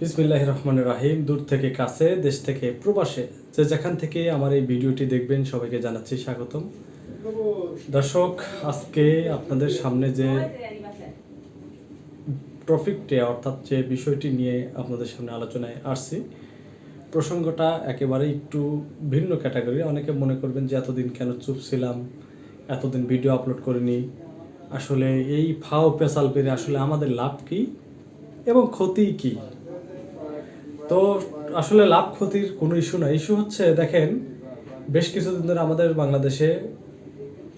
বিসমিল্লাহ রহমান রাহিম। দূর থেকে কাছে, দেশ থেকে প্রবাসে। যে যেখান থেকে আমার এই ভিডিওটি দেখবেন, সবাইকে জানাচ্ছি স্বাগতম। দর্শক, আজকে আপনাদের সামনে যে টপিকটি অর্থাৎ যে বিষয়টি নিয়ে আপনাদের সামনে আলোচনায় আসছি, প্রসঙ্গটা একেবারে একটু ভিন্ন ক্যাটাগরি। অনেকে মনে করবেন যে, এতদিন কেন চুপ ছিলাম? এতদিন ভিডিও আপলোড করিনি? আসলে এই ফাও পেশাল পেরে আসলে আমাদের লাভ কি এবং ক্ষতি কি? তো আসলে লাভ ক্ষতির কোনো ইস্যু না। ইস্যু হচ্ছে, দেখেন, বেশ কিছুদিন ধরে আমাদের বাংলাদেশে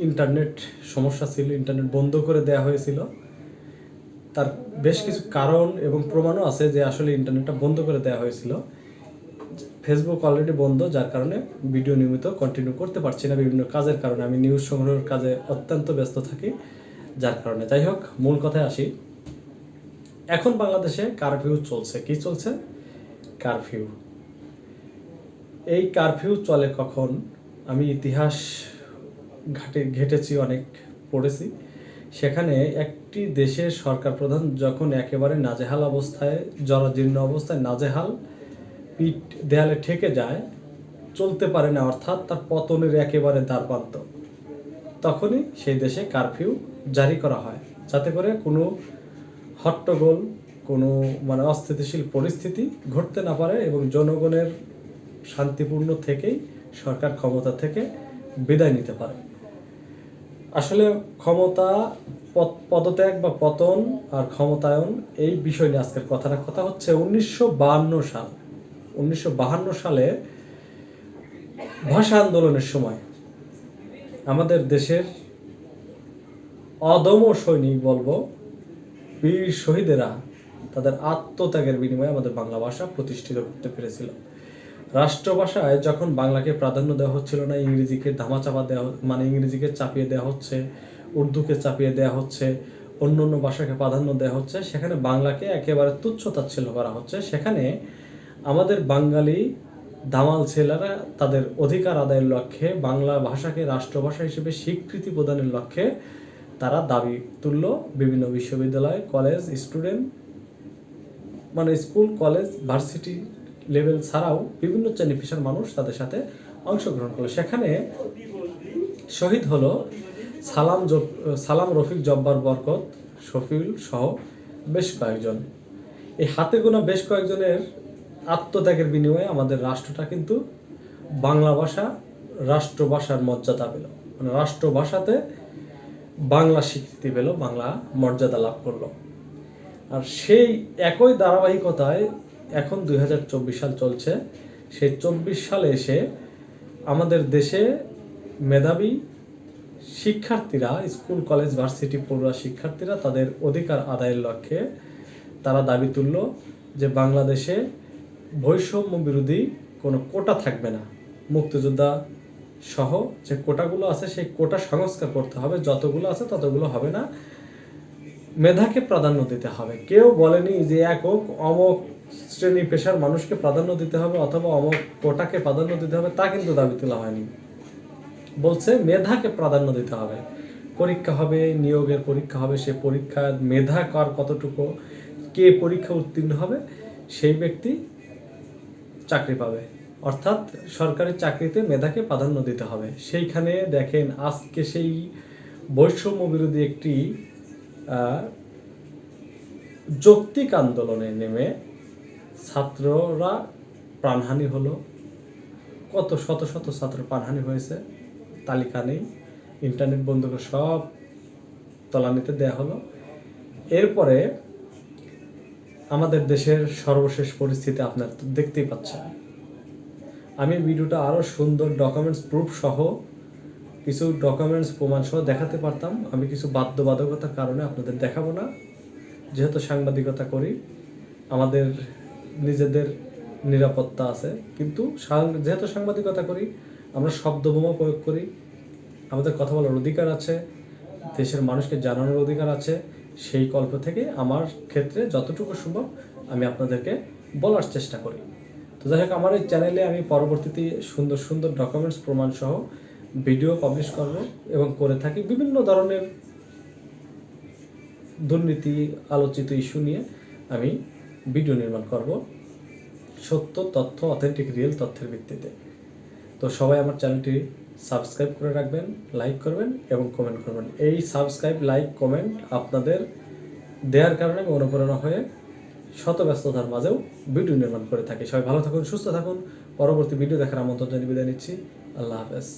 ইন্টারনেট সমস্যা ছিল ইন্টারনেট বন্ধ করে দেওয়া হয়েছিল। তার বেশ কিছু কারণ এবং প্রমাণও আছে যে আসলে ইন্টারনেটটা বন্ধ করে দেওয়া হয়েছিল। ফেসবুক অলরেডি বন্ধ, যার কারণে ভিডিও নিয়মিত কন্টিনিউ করতে পারছি না বিভিন্ন কাজের কারণে। আমি নিউজ সংগ্রহের কাজে অত্যন্ত ব্যস্ত থাকি, যার কারণে। যাই হোক, মূল কথায় আসি। এখন বাংলাদেশে কারফিউ চলছে। কি চলছে? কারফিউ। এই কারফিউ চলে কখন? আমি ইতিহাস ঘাটে, ঘেটেছি, অনেক পড়েছি। সেখানে একটি দেশের সরকার প্রধান যখন একেবারে নাজেহাল অবস্থায়, জরাজীর্ণ অবস্থায় নাজেহাল পিঠ দেয়ালে ঠেকে যায়, চলতে পারে না, অর্থাৎ তার পতনের একেবারে দ্বারপ্রান্ত। তখনই সেই দেশে কারফিউ জারি করা হয়, যাতে করে কোনো হট্টগোল কোনো মানে অস্থিতিশীল পরিস্থিতি ঘটতে না পারে এবং জনগণের শান্তিপূর্ণ থেকেই সরকার ক্ষমতা থেকে বিদায় নিতে পারে। আসলে ক্ষমতা, পদ- পদত্যাগ বা পতন আর ক্ষমতায়ন এই বিষয় নিয়ে আজকের কথাটা কথা হচ্ছে উনিশশো সাল। উনিশশো সালে ভাষা আন্দোলনের সময় আমাদের দেশের অদম্য সৈনিক বলব বীর শহীদেরা তাদের আত্মত্যাগের বিনিময়ে আমাদের বাংলা ভাষা প্রতিষ্ঠিত করতে পেরেছিল। রাষ্ট্রভাষায় যখন বাংলাকে প্রাধান্য দেওয়া হচ্ছিল না, ইংরেজিকে ধামাচাপা দেওয়া মানে ইংরেজিকে চাপিয়ে দেওয়া হচ্ছে, উর্দুকে চাপিয়ে দেওয়া হচ্ছে, অন্য অন্য ভাষাকে প্রাধান্য দেওয়া হচ্ছে, সেখানে বাংলাকে একেবারে তুচ্ছ তাচ্ছিল্য করা হচ্ছে। সেখানে আমাদের বাঙালি দামাল ছেলেরা তাদের অধিকার আদায়ের লক্ষ্যে, বাংলা ভাষাকে রাষ্ট্রভাষা হিসেবে স্বীকৃতি প্রদানের লক্ষ্যে তারা দাবি তুলল। বিভিন্ন বিশ্ববিদ্যালয়, কলেজ, স্টুডেন্ট মানে স্কুল, কলেজ, ভার্সিটি লেভেল ছাড়াও বিভিন্ন শ্রেণি পেশার মানুষ তাদের সাথে অংশগ্রহণ করল। সেখানে শহীদ হলো সালাম সালাম রফিক জব্বার বরকত, শফিউল সহ বেশ কয়েকজন। এই হাতে গোনা বেশ কয়েকজনের আত্মত্যাগের বিনিময়ে আমাদের রাষ্ট্রটা কিন্তু বাংলা ভাষা, রাষ্ট্রভাষার মর্যাদা পেল। মানে রাষ্ট্রভাষাতে বাংলা স্বীকৃতি পেল, বাংলা মর্যাদা লাভ করল। আর সেই একই ধারাবাহিকতায় এখন দুই হাজার চব্বিশ সাল চলছে। সেই চব্বিশ সালে এসে আমাদের দেশে মেধাবী শিক্ষার্থীরা, স্কুল, কলেজ, ভার্সিটি পড়ুয়া শিক্ষার্থীরা তাদের অধিকার আদায়ের লক্ষ্যে তারা দাবি তুলল যে বাংলাদেশে বৈষম্য বিরোধী কোনো কোটা থাকবে না। মুক্তিযোদ্ধা সহ যে কোটাগুলো আছে, সেই কোটা সংস্কার করতে হবে। যতগুলো আছে ততগুলো হবে না। মেধাকে প্রাধান্য দিতে হবে। কেউ বলেনি যে একক অমক শ্রেণি পেশার মানুষকে প্রাধান্য দিতে হবে অথবা অমক কোটাকে প্রাধান্য দিতে হবে, তা কিন্তু দাবি তোলা হয়নি। বলছে, মেধাকে প্রাধান্য দিতে হবে। পরীক্ষা হবে, নিয়োগের পরীক্ষা হবে, সে পরীক্ষার মেধা কার কতটুকু, কে পরীক্ষা উত্তীর্ণ হবে, সেই ব্যক্তি চাকরি পাবে। অর্থাৎ সরকারি চাকরিতে মেধাকে প্রাধান্য দিতে হবে। সেইখানে দেখেন, আজকে সেই বৈষম্য বিরোধী একটি যৌক্তিক আন্দোলনে নেমে ছাত্ররা প্রাণহানি হলো। কত শত শত ছাত্র প্রাণহানি হয়েছে, তালিকা নেই। ইন্টারনেট বন্ধ করে সব তলানিতে দেয়া হলো। এরপরে আমাদের দেশের সর্বশেষ পরিস্থিতি আপনার দেখতেই পাচ্ছেন। আমি ভিডিওটা আরও সুন্দর ডকুমেন্টস প্রুফ সহ কিছু ডকুমেন্টস প্রমাণ সহ দেখাতে পারতাম। আমি কিছু বাধ্যবাধকতার কারণে আপনাদের দেখাবো না। যেহেতু সাংবাদিকতা করি, আমাদের নিজেদের নিরাপত্তা আছে। কিন্তু যেহেতু সাংবাদিকতা করি, আমরা শব্দবোমা প্রয়োগ করি। আমাদের কথা বলার অধিকার আছে। দেশের মানুষকে জানানোর অধিকার আছে। সেই কল্প থেকে আমার ক্ষেত্রে যতটুকু সম্ভব আমি আপনাদেরকে বলার চেষ্টা করি। তো যাই হোক, আমার এই চ্যানেলে আমি পরবর্তীতে সুন্দর সুন্দর ডকুমেন্টস প্রমাণ সহ ভিডিও পাবলিশ করব এবং করে থাকি বিভিন্ন ধরনের দুর্নীতি আলোচিত ইস্যু নিয়ে আমি ভিডিও নির্মাণ করব সত্য, তথ্য অথেন্টিক রিয়েল তথ্যের ভিত্তিতে। তো সবাই আমার চ্যানেলটি সাবস্ক্রাইব করে রাখবেন লাইক করবেন এবং কমেন্ট করবেন। এই সাবস্ক্রাইব লাইক কমেন্ট আপনাদের দেওয়ার কারণে আমি অনুপ্রেরণা হয়ে শত ব্যস্ততার মাঝেও ভিডিও নির্মাণ করে থাকি। সবাই ভালো থাকুন, সুস্থ থাকুন। পরবর্তী ভিডিও দেখার আমন্ত্রণ জানিয়ে বিদায় নিচ্ছি। আল্লাহ হাফেজ।